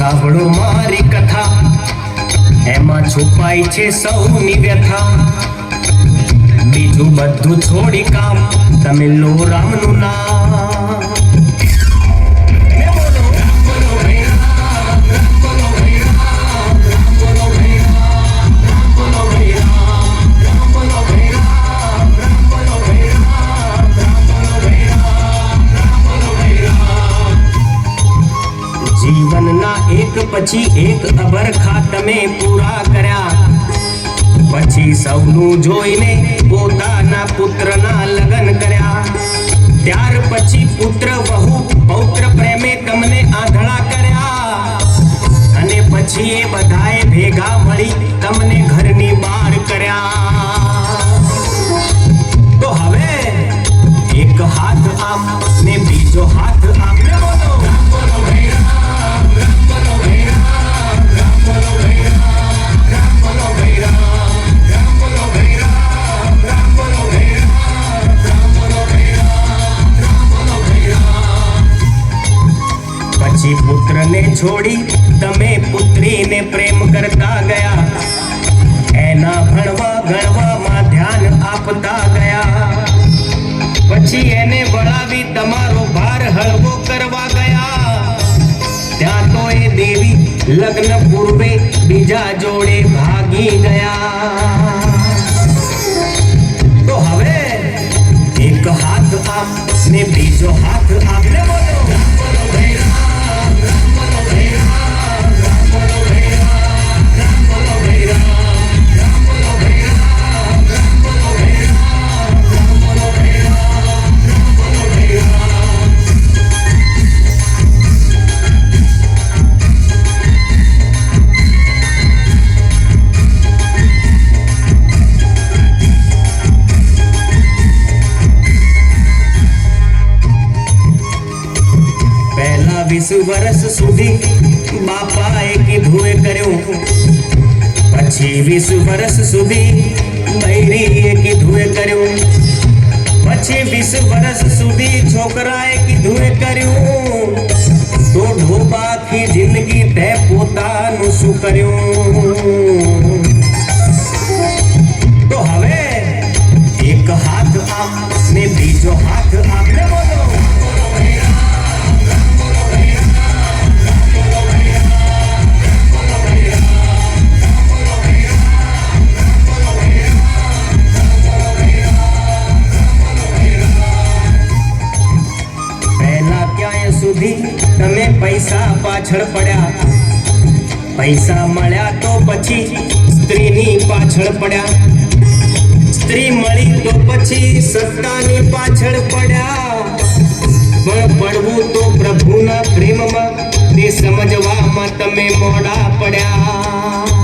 સાંભળો મારી કથા એમાં છુપાઈ છે સૌની વ્યથા બીજું બધું છોડી કામ તમે લો રામનું નામ જીવનના એક પછી એક અબરખા તમે પૂરા કર્યા પછી સૌનું જોઈને પોતાના પુત્રના લગ્ન કર્યા ત્યાર પછી પુત્ર વહુ પૌત્ર પ્રેમે પછી પુત્રને છોડી તમે પુત્રીને પ્રેમ કરતા ગયા એના ભણવા ગણવામાં ધ્યાન આપતા ગયા પછી એને વળાવી તમારો ભાર હળવો કરવા ગયા ત્યાં તો એ દેવી લગ્ન પૂર્વે બીજા જોડે ભાગી ગયા તો હવે એક હાથ આપ ને બીજો હાથ આપને બોલો રામ બોલો વર્ષ સુધી બાપાએ કીધું એ કર્યું પછી વીસ વર્ષ સુધી બૈરીએ કીધું એ કર્યું પછી વીસ વર્ષ સુધી છોકરાએ કીધું એ કર્યું તો ઢોબા આખી જિંદગી તે પોતાનું શું કર્યું તમે પૈસા પાછળ પડ્યા પૈસા મળ્યા તો પછી સ્ત્રીની પાછળ પડ્યા. સ્ત્રી મળી તો પછી સત્તાની પાછળ પડ્યા. પણ પડવું તો પ્રભુના પ્રેમમાં, તે સમજવામાં તમે મોડા પડ્યા.